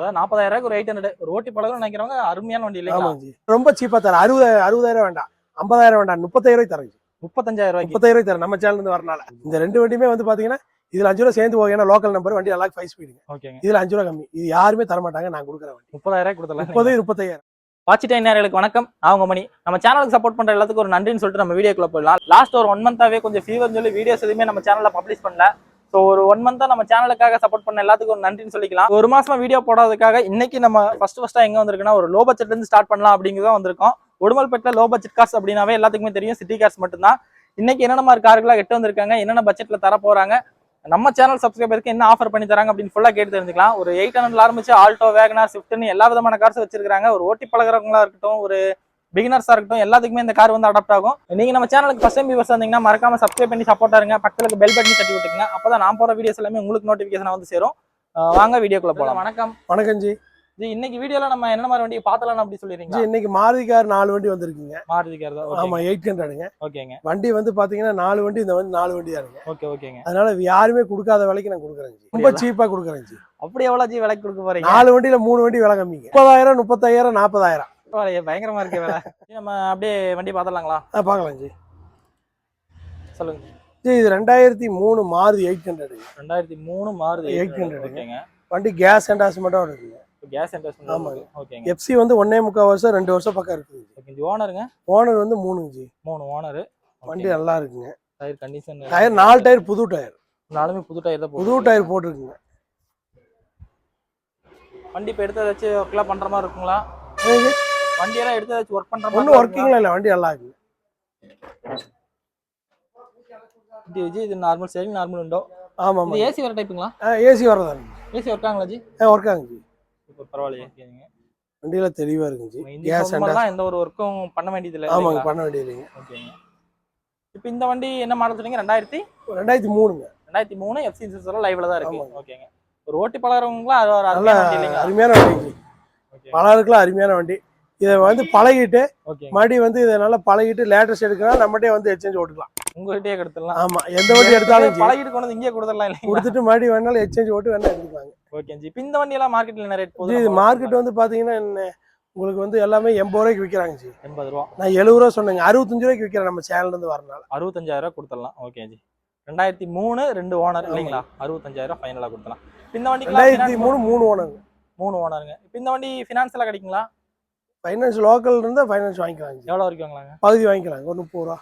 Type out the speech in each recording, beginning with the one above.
அதாவது நாற்பதாயிரம் ஒரு எயிட் ஹண்ட்ரட் ஒரு ஓட்டி பழகம் நினைக்கிறவங்க அருமையான வண்டி ஜி. ரொம்ப சீப்பா தரேன். அறுபது அறுபதாயிரம் வேண்டாம். ஐம்பதாயிரம் வேண்டாம். முப்பத்தாயிரம் ரூபாய் தரேன் முப்பத்தஞ்சாயிரம் ரூபாய்க்கு. முப்பத்தாயிரம் ரூபாய் தரேன். நம்ம சேனல் இருந்து வரனால. இந்த ரெண்டு வண்டியுமே வந்து பாத்தீங்கன்னா இதுல அஞ்சு ரூபா சேர்ந்து போகும். ஏன்னா லோக்கல் நம்பர் வண்டி நல்லா ஃபைவ் ஸ்பீடுங்க ஓகேங்க இதுல அஞ்சு ரூபா கம்மி. இது யாருமே தர மாட்டாங்க நான் கொடுக்குற வண்டி. முப்பதாயிரம் ரூபாய் கொடுத்துடலாம். முப்பது முப்பத்தாயிரம். வாட்சிட்ட நேர்களுக்கு வணக்கம். நான் உங்க மணி. நம்ம சேனலுக்கு சப்போர்ட் பண்ற எல்லாத்துக்கும் ஒரு நன்றின்னு சொல்லிட்டு நம்ம வீடியோக்குள்ள போயிடலாம். லாஸ்ட் ஒரு ஒன் மந்தாவே கொஞ்சம் ஃபீவர் சொல்லி வீடியோஸ் எதுவுமே நம்ம சேனல்ல பப்ளிஷ் பண்ணல. ஸோ ஒரு ஒன் மந்தா நம்ம சேனலுக்காக சப்போர்ட் பண்ண எல்லாத்துக்கும் ஒரு நன்றின்னு சொல்லிக்கலாம். ஒரு மாசமா வீடியோ போடாததுக்காக இன்னைக்கு நம்ம ஃபர்ஸ்ட் ஃபர்ஸ்டா எங்க வந்திருக்குன்னா ஒரு லோ பட்ஜெட்ல இருந்து ஸ்டார்ட் பண்ணலாம் அப்படிங்கிறதா வந்திருக்கோம். உடுமல்பேட்டில் லோ பட்ஜெட் கார்ஸ் அப்படின்னாவே எல்லாத்துக்குமே தெரியும். சிட்டி கார்ஸ் மட்டும்தான். இன்னைக்கு என்னென்ன மாதிரி கார்களாக எட்டு வந்திருக்காங்க என்னென்ன பட்ஜெட்ல தர போறாங்க நம்ம சேனல் சப்ஸ்கிரைபருக்கு என்ன ஆஃபர் பண்ணி தராங்க அப்படின்னு ஃபுல்லாக கேட்டு தெரிஞ்சுக்கலாம். ஒரு எயிட் ஹண்ட்ரட்ல ஆரம்பிச்சு ஆல்டோ வேகனா ஸ்விஃப்ட்னு எல்லா விதமான கார்ஸ் வச்சிருக்காங்க ஒரு ஓட்டி பழகிறவங்களா இருக்கட்டும் ஒரு பிகினர்ஸா இருக்கட்டும் எல்லாத்துக்குமே இந்த கார் வந்து அடாப்ட் ஆகும். நீங்க நம்ம சேனலுக்கு ஃபர்ஸ்ட் டைம் வியூவர்ஸ் வந்தீங்கன்னா மறக்காம சப்ஸ்கிரைப் பண்ணி சப்போர்ட்டா இருங்க. பக்கத்துல பெல் பட்டனி தட்டி விட்டுங்க அப்பதான் நான் போற வீடியோஸ் எல்லாமே உங்களுக்கு நோட்டிபிகேஷன் வந்து சேரும். வாங்க வீடியோக்குள்ள போலாம். வணக்கம். வணக்கம் ஜி. ஜி இன்னைக்கு வீடியோல நம்ம என்ன மாதிரி வண்டியை பார்த்தலாம் அப்படி ஜி சொல்லிடுறீங்க இன்னைக்கு மாருதி கார் நாலு வண்டி வந்திருக்குங்க. மாருதி கார் தான். ஆமா எயிட் ஹண்ட்ரடுங்க. ஓகேங்க. வண்டி வந்து பாத்தீங்கன்னா நாலு வண்டி இந்த வந்து நாலு வண்டி தானுங்க ஓகே ஓகேங்க அதனால யாருமே கொடுக்காத விலைக்கு நான் கொடுக்குறேன் ஜி. ரொம்ப சீப்பா கொடுக்குறேன் ஜி. அப்படி எவ்வளவு ஜி விலைக்கு கொடுக்க போறீங்க? நாலு வண்டியில மூணு வண்டி விலை கம்மிங்க. முப்பதாயிரம் முப்பத்தாயிரம் நாற்பதாயிரம். பயங்கரமா இருக்கு வேலை. நம்ம அப்படியே வண்டி பார்த்தலாங்களா ஆ பார்க்கலாம் ஜி. சொல்லுங்க. ஜி இது ரெண்டாயிரத்தி மூணு மாருதி எயிட் ஹண்ட்ரட். ரெண்டாயிரத்தி மூணு மாறுது 800 ஓகேங்க. வண்டி கேஸ் அண்டாஸ் மட்டும் இருக்குங்க கேஸ் இன்ட்ரெஸ்ட் ஆமாங்க. ஓகேங்க. எஃப்சி வந்து ஒன்னே முக்கால் வருஷம் ரெண்டு வருஷம் பக்கம் இருக்குது ஓகே ஓனருங்க? ஓனர் வந்து மூணுங்க ஜி. மூணு ஓனர். வண்டி நல்லா இருக்குங்க. டயர் கண்டிஷன் டயர் நாலு டயர் புது டயர் நாலுமே புது டயர் தான் புது டயர் போட்டிருக்குங்க. வண்டி இப்போ எடுத்து வச்சு ஒர்க்லாம் பண்ற மாதிரி இருக்குங்களா? வண்டியெல்லாம் எடுத்து வச்சு ஒர்க் பண்ற ஒன்றும் ஒர்க்கிங்ல இல்லை வண்டி நல்லா இருக்குங்க இது விஜய் இது நார்மல் சேவிங் நார்மல் உண்டோ? ஆமாம் இது ஆமாம். ஏசி வர டைப்புங்களா ஏசி வரதாங்க ஏசி ஒர்க்காங்களா ஜி? ஆ ஒர்க் ஆகுங்க ஜி. இப்போ பரவாயில்லையே ஓகேங்க வண்டியில தெளிவா இருக்குங்க ஜி. கேஸ் சம்பந்தம் எந்த ஒரு ஒர்க்கும் பண்ண வேண்டியது இல்லை ஆமாங்க பண்ண வேண்டியதுங்க ஓகேங்க. இப்போ இந்த வண்டி என்ன மாடல் சொன்னீங்க ரெண்டாயிரத்தி? ரெண்டாயிரத்தி மூணுங்க. ரெண்டாயிரத்தி மூணு எஃப்சி எல்லாம் லைவ்ல தான் இருக்கு. ஓகேங்க. ஒரு ஓட்டி பழகிறவங்களும் அது ஒரு அருமையான வண்டி இல்லைங்களா அருமையான வண்டி பலருக்குலாம் அருமையான வண்டி. இதை வந்து பழகிட்டு மறுபடியும் வந்து இதை நல்லா பழகிட்டு லேட்டஸ்ட் எடுக்கலாம் நம்மகிட்டே வந்து எக்ஸ்சேஞ்ச் ஓட்டுக்கலாம். உங்ககிட்டயே கொடுத்துடலாம். ஆமா எந்த வண்டி எடுத்தாலும் பழகிட்டு கொண்டு வந்து இங்கே கொடுத்துடலாம் கொடுத்துட்டு மறுபடியும் வேணாலும் எக்ஸ்சேஞ்ச் ஓட்டு வேணா எடுத்துக்கலாங்க. ஓகே ஜி. இந்த வண்டி எல்லாம் மார்க்கெட்ல என்ன ரேட் போகுது? இது மார்க்கெட் வந்து பாத்தீங்கன்னா என்ன உங்களுக்கு வந்து எல்லாமே எண்பது ரூபாய்க்கு விற்கிறாங்க ஜி. எண்பது ரூபா. நான் எழுபது ரூபா சொன்னேங்க. அறுபத்தஞ்சு ரூபாய்க்கு விற்கிறேன் நம்ம சேனல்ல இருந்து வரனால அறுபத்தஞ்சாயிரம் ரூபா கொடுத்துடலாம். ஓகே ஜி. ரெண்டாயிரத்தி மூணு ரெண்டு ஓனர் இல்லைங்களா? அறுபத்தஞ்சாயிரம் ஃபைனலாக கொடுத்தலாம் இந்த ரெண்டாயிரத்தி வண்டிக்கு மூணு மூணு ஓனங்க மூணு ஓனருங்க இப்போ இந்த வண்டி ஃபினான்ஸ்ல கிடைக்குங்களா? ஃபைனான்ஸ் லோக்கல் இருந்தா ஃபைனான்ஸ் வாங்கிக்கலாம் ஜி எவ்வளோ வரைக்கும் வாங்கலாங்க? பகுதி வாங்கிக்கலாங்க. ஒரு முப்பது ரூபா.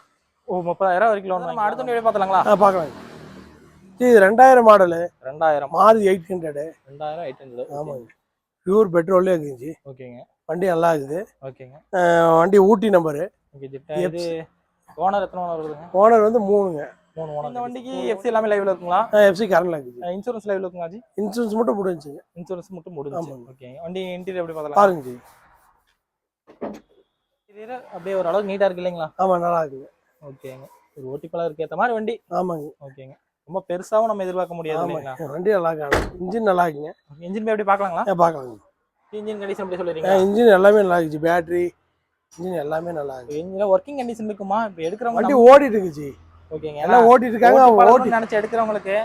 ஓ முப்பதாயிரம் வரைக்கும் லோன் நம்ம அடுத்த வண்டி பார்த்தலாங்களா ஆ பார்க்கலாம் ஜி இது ரெண்டாயிரம் மாடலு ரெண்டாயிரம். மாருதி எயிட் ஹண்ட்ரடு ரெண்டாயிரம் எயிட் ஹண்ட்ரட். ஆமாங்க. பியூர் பெட்ரோல்லே இருக்குங்க ஓகேங்க. வண்டி நல்லா இருக்குது. ஓகேங்க. வண்டி ஊட்டி நம்பரு ஓனர் எத்தனை ஓனர் ஓனர் வந்து மூணுங்க. மூணு ஓனர் இந்த வண்டிக்கு எஃப்சி எல்லாமே லைவ்ல இருக்குங்களா? எஃப்சி கரண்ட்ல இருக்குது. இன்சூரன்ஸ் லைவ்ல இருக்குங்களா ஜி? இன்சூரன்ஸ் மட்டும் முடிஞ்சுங்க. இன்சூரன்ஸ் மட்டும் முடிஞ்சு. ஓகே வண்டி இன்டீரியர் எப்படி பார்த்தலாம் பாருங்க அப்படியே ஓரளவுக்கு நீட்டா இருக்கு இல்லைங்களா? ஆமா நல்லா இருக்குங்க ஓகேங்க ஒரு ஓட்டி பழகிறதுக்கு ஏற்ற மாதிரி வண்டி. ஆமாங்க. ஓகேங்க ரொம்ப பெருசாவும் நம்ம எதிர்பார்க்க முடியாது இல்லைங்களா? வண்டி நல்லா இருக்கு. இன்ஜின் நல்லா இருக்குங்க. இன்ஜின் போய் எப்படி பார்க்கலாங்களா? பார்க்கலாங்க. இன்ஜின் கண்டிஷன் எப்படி சொல்லிடுறீங்க இன்ஜின் எல்லாமே நல்லா இருக்குச்சு. பேட்டரி இன்ஜின் எல்லாமே நல்லா இருக்கு. இன்ஜின் ஒர்க்கிங் கண்டிஷன் இருக்குமா? இப்போ எடுக்கிறவங்க வண்டி ஓடிட்டு இருக்குச்சு ஓகேங்க எல்லாம் ஓட்டிட்டு இருக்காங்க ஓட்டி பழகணும்னு நினைச்சு எடுக்கிறவங்களுக்கு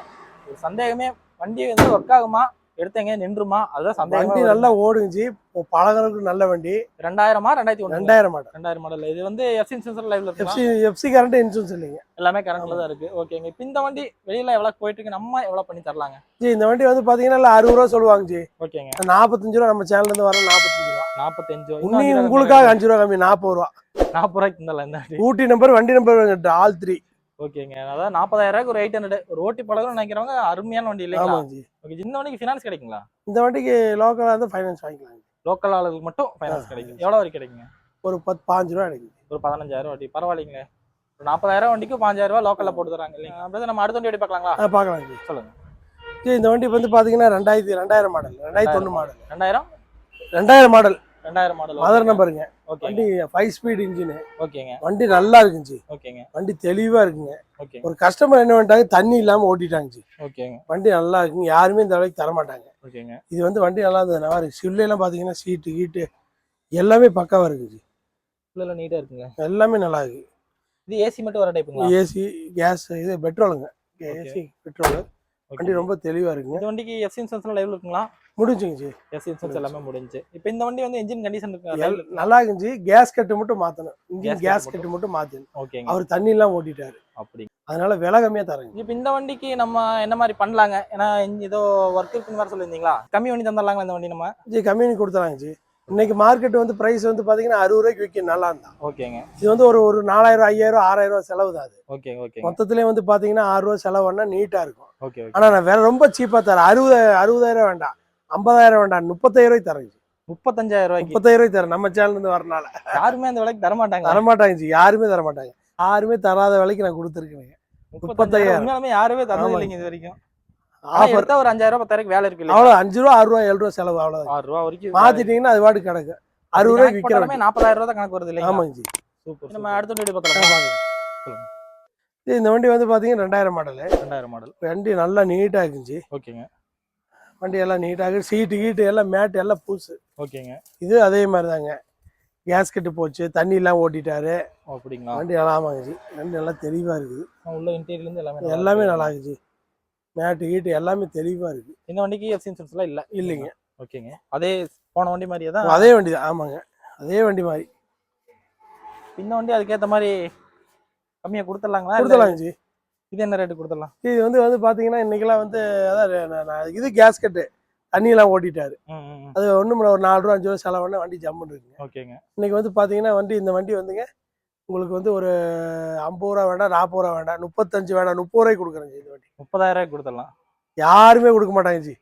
ஒரு சந்தேகமே வண்டி வந்து ஒர்க் ஆகுமா? எடுத்தங்க நின்றுமா? அதுதான் வண்டி சந்தேகம் நல்லா ஓடுங்குச்சு பழகிறதுக்கு நல்ல வண்டி. ரெண்டாயிரமா ரெண்டாயிரத்தி ஒன்று ரெண்டாயிரம் மாடல் ரெண்டாயிரம் மாடல் இது வந்து எஃப்சி இன்சூரன்ஸ் லைவ்ல இருக்கு எஃப்சி எஃப்சி கரண்ட் இன்சூரன்ஸ் இல்லைங்க. எல்லாமே கரண்ட்ல தான் இருக்கு. ஓகேங்க இப்போ இந்த வண்டி வெளியில எவ்வளவு போயிட்டு இருக்கு? நம்ம எவ்வளவு பண்ணி தரலாங்க? ஜி இந்த வண்டி வந்து பாத்தீங்கன்னா அறுபது ரூபா சொல்லுவாங்க ஜி. ஓகேங்க நாற்பத்தஞ்சு ரூபா நம்ம சேனல்ல இருந்து வர நாற்பத்தஞ்சு ரூபா. நாற்பத்தஞ்சு உன்னி உங்களுக்காக அஞ்சு ரூபா கம்மி. நாற்பது ரூபா. நாற்பது ரூபாய்க்கு இருந்தால இந்த வண்டி. ஊட்டி நம்பர் வண்டி நம்பர் ஆல் த்ரீ ஓகேங்க. அதாவது நாற்பதாயிரம் ஒரு எயிட் ஹண்ட்ரட் ஒரு ஓட்டி பழகணும்னு நினைக்கிறவங்க அருமையான வண்டி ஜி. ஓகே இந்த வண்டிக்கு ஃபினான்ஸ் கிடைக்குங்களா? இந்த வண்டிக்கு லோக்கலாக இருந்து ஃபைனான்ஸ் வாங்கிக்கலாம் லோக்கல் ஆளுகளுக்கு மட்டும் ஃபைனான்ஸ். கிடைக்கும். எவ்வளோ வரைக்கும் கிடைக்குங்க? ஒரு பத்து பாஞ்சு ரூபா கிடைக்குது. ஒரு பதினஞ்சாயிரம் வண்டி. பரவாயில்லைங்களே. ஒரு நாற்பதாயிரம் வண்டிக்கு பாஞ்சாயிரம் ரூபாய் லோக்கல்ல போட்டு தராங்க இல்லைங்க அப்படியே நம்ம அடுத்த வண்டி எப்படி பார்க்கலாங்களா? பார்க்கலாம் ஜி. சொல்லுங்க. ஜி இந்த வண்டி வந்து பாத்தீங்கன்னா ரெண்டாயிரத்தி ரெண்டாயிரம் மாடல் ரெண்டாயிரத்தி ஒன்று மாடல் ரெண்டாயிரம்? ரெண்டாயிரம் மாடல் ரெண்டாயிரம் மாடல் மதர் நம்பருங்க ஓகே வண்டி ஃபைவ் ஸ்பீட் இன்ஜின் ஓகேங்க. வண்டி நல்லா இருக்குங்க ஓகேங்க. வண்டி தெளிவா இருக்குங்க. ஓகே ஒரு கஸ்டமர் என்ன பண்ணிட்டாங்க? தண்ணி இல்லாம ஓட்டிட்டாங்க ஓகேங்க. வண்டி நல்லா இருக்குங்க. யாருமே இந்த அளவுக்கு தர மாட்டாங்க ஓகேங்க. இது வந்து வண்டி நல்லா இருந்தது நல்லா இருக்கு சில்லையெல்லாம் பாத்தீங்கன்னா சீட்டு கீட்டு எல்லாமே பக்காவா இருக்கு ஜி உள்ள நீட்டா இருக்குங்க. எல்லாமே நல்லா இருக்கு. இது ஏசி மட்டும் வர டைப்புங்களா ஏசி கேஸ் இது பெட்ரோலுங்க ஏசி பெட்ரோல். வண்டி ரொம்ப தெளிவா இருக்குங்க. இந்த வண்டிக்கு எஃப்சி இன்சூரன்ஸ் லைவ்ல இருக்குங்களா? முடிஞ்சுங்க ஜி. எஸ் இன்சூரன்ஸ் எல்லாமே முடிஞ்சு. இப்போ இந்த வண்டி வந்து இன்ஜின் கண்டிஷன் நல்லா இருந்துச்சு கேஸ் கட்டு மட்டும் மாத்தணும் இன்ஜின் கேஸ் மட்டும். கட்டு மட்டும் மாத்தணும் ஓகேங்க. அவர் தண்ணி எல்லாம் ஓட்டிட்டாரு. அப்படி. அதனால விலை கம்மியா தரேங்க. இப்போ இந்த வண்டிக்கு நம்ம என்ன மாதிரி பண்ணலாங்க? ஏன்னா ஏதோ ஒர்க் இருக்குன்னு வேற சொல்லியிருந்தீங்களா? கம்மி பண்ணி தந்துடலாங்களா இந்த வண்டி நம்ம? ஜி கம்மி கொடுத்துறாங்க ஜி. இன்னைக்கு மார்க்கெட் வந்து பிரைஸ் வந்து பாத்தீங்கன்னா அறுபது ரூபாய்க்கு விற்கும் நல்லா இருந்தா. ஓகேங்க. இது வந்து ஒரு ஒரு நாலாயிரம் ஐயாயிரம் ஆறாயிரம் ரூபாய் செலவு தான் அது. ஓகே ஓகேங்க. மொத்தத்திலே வந்து பாத்தீங்கன்னா ஆறு ரூபா செலவு பண்ணா நீட்டா இருக்கும். Okay okay. ஆனா நான் வேற ரொம்ப சீப்பா தரேன். அறுபது அறுபதாயிரம் வேண்டாம். ஐம்பதாயிரம் வேண்டாம் முப்பத்தாயிரம் ரூபாய்க்கு தரேன் முப்பத்தஞ்சாயிரம் ரூபாய்க்கு. முப்பத்தாயிரம் ரூபாய்க்கு தரேன் நம்ம சேனல் இருந்து வரனால. யாருமே அந்த விலைக்கு தர மாட்டாங்க தரமாட்டாங்க ஜி யாருமே தரமாட்டாங்க. யாருமே தராத விலைக்கு நான் கொடுத்துருக்கேன். முப்பத்தஞ்சாயிரம். உண்மையாலுமே யாருமே. இல்லைங்க இது வரைக்கும் ஆஃபர். ஒரு அஞ்சாயிரம் ரூபாய் பத்தாயிரம் வேலை இருக்கு இல்லையா? அவ்வளோ அஞ்சு ரூபா ஆறு ரூபா ஏழு ரூபா செலவு அவ்வளோ ஆறு ரூபா வரைக்கும் மாத்திட்டீங்கன்னா அது பாட்டு கிடக்கு. அறுபது ரூபாய்க்கு விற்கிறோம் நாற்பதாயிரம் ரூபாய் தான் கணக்கு வருது இல்லையா ஆமாங்க ஜி. சூப்பர் நம்ம அடுத்த வீடியோ பார்த்தலாம் இது இந்த வண்டி வந்து பாத்தீங்கன்னா ரெண்டாயிரம் மாடலு. ரெண்டாயிரம் மாடல். வண்டி நல்லா நீட்டா இருந்துச்சு ஓகேங்க. வண்டி எல்லாம் நீட்டாக சீட்டு கீட்டு எல்லாம் மேட் எல்லாம் பூசு ஓகேங்க. இது அதே மாதிரி தாங்க கேஸ் கட்டு போச்சு தண்ணி எல்லாம் ஓட்டிட்டாரு அப்படிங்களா? வண்டி நல்லா ஆமாங்க ஜி வண்டி நல்லா தெளிவா இருக்குது. உள்ள இன்டீரியர்ல இருந்து எல்லாமே நல்லா எல்லாமே இருக்கு. நல்லா இருக்குது. மேட்டு கீட்டு எல்லாமே தெளிவா இருக்கு இந்த வண்டிக்கு எஃப்சி இன்சூரன்ஸ்லாம் இல்ல? இல்லைங்க. ஓகேங்க. அதே போன வண்டி மாதிரியே தான்? அதே வண்டி தான் ஆமாங்க. அதே வண்டி மாதிரி. இந்த வண்டி அதுக்கேத்த மாதிரி கம்மியா கொடுத்துடலாங்களா? இல்ல கொடுத்துலாங்க ஜி. இது என்ன ரேட்டு கொடுத்துடலாம்? இது வந்து வந்து பாத்தீங்கன்னா இன்னைக்கெல்லாம் வந்து அதான் இது கேஸ் கட்டு தண்ணியெல்லாம் ஓட்டிட்டாரு. அது ஒன்றும் ஒரு நாலு ரூபா அஞ்சு ரூபா செலவு பண்ண வண்டி ஜம்முன்னு இருக்குங்க ஓகேங்க. இன்னைக்கு வந்து பாத்தீங்கன்னா வண்டி இந்த வண்டி வந்துங்க உங்களுக்கு வந்து ஒரு ஐம்பது ரூபா வேண்டாம் நாற்பது ரூபா வேண்டாம் முப்பத்தஞ்சு வேண்டாம் முப்பது ரூபாய்க்கு கொடுக்குறேங்க இந்த வண்டி. முப்பதாயிரம் ரூபாய்க்கு கொடுத்துடலாம். யாருமே கொடுக்க மாட்டாங்க ஜி.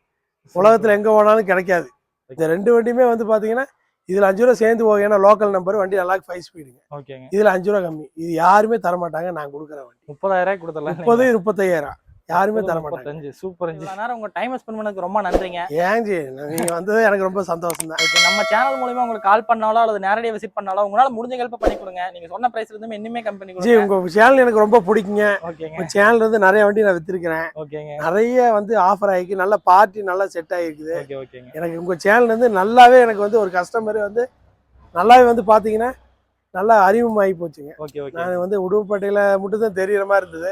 உலகத்துல எங்க போனாலும் கிடைக்காது. இந்த ரெண்டு வண்டியுமே வந்து பாத்தீங்கன்னா இதுல அஞ்சு ரூபா சேர்ந்து போகும் ஏன்னா லோக்கல் நம்பர் வண்டி நல்லா ஃபைவ் ஸ்பீடுங்க ஓகேங்க இதுல அஞ்சு ரூபா கம்மி. இது யாருமே தர மாட்டாங்க நான் கொடுக்குறேன் வண்டி. முப்பதாயிரம் கொடுத்துடலாம். முப்பது முப்பத்தையாயிரம் யாருமே தர மாட்டாங்க சூப்பர் நேரம் உங்க டைம் ஸ்பெண்ட் பண்ணதுக்கு ரொம்ப நன்றிங்க. ஏன் ஜி நீங்க வந்தது எனக்கு ரொம்ப சந்தோஷம் தான் ஓகே நம்ம சேனல் மூலியமா உங்களுக்கு கால் பண்ணாலோ அல்லது நேரடியாக விசிட் பண்ணாலோ உங்களால முடிஞ்ச ஹெல்ப் பண்ணி கொடுங்க. நீங்க சொன்ன பிரைஸ்ல இருந்து இன்னுமே கம்பெனி ஜி கொடுங்க. உங்க சேனல் எனக்கு ரொம்ப பிடிக்குங்க. ஓகேங்க. உங்க சேனல் இருந்து நிறைய வண்டி நான் வித்திருக்கிறேன். ஓகேங்க. நிறைய வந்து ஆஃபர் ஆகிருக்கு நல்ல பார்ட்டி நல்லா செட் ஓகே ஓகேங்க. எனக்கு உங்க சேனல் வந்து நல்லாவே எனக்கு வந்து ஒரு கஸ்டமர் வந்து நல்லாவே வந்து பாத்தீங்கன்னா நல்லா அறிமுகமாகி போச்சுங்க. நான் வந்து உடுப்பட்டையில மட்டும் தான் தெரியற மாதிரி இருந்தது.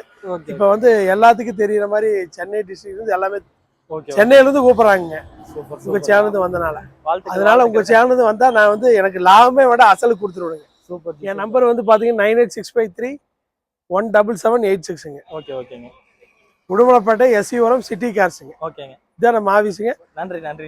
இப்போ வந்து எல்லாத்துக்கும் தெரியற மாதிரி சென்னை டிஸ்ட்ரிக்ட் இருந்து எல்லாமே ஓகே சென்னையில இருந்து கூப்பிடுறாங்க உங்க சேனல் வந்தனால. அதனால உங்க சேனல் வந்தா நான் வந்து எனக்கு லாபமே விட அசலுக்கு கொடுத்துருவேங்க சூப்பர் என் நம்பர் வந்து பாத்தீங்கன்னா nine eight six five three one double seven eight சிக்ஸுங்க okay ஓகேங்க. உடுமலைப்பேட்டை எஸ்சிவரம் சிட்டி கார்ஸுங்க ஓகேங்க. இதான் நம்ம ஆஃபீஸுங்க நன்றி நன்றி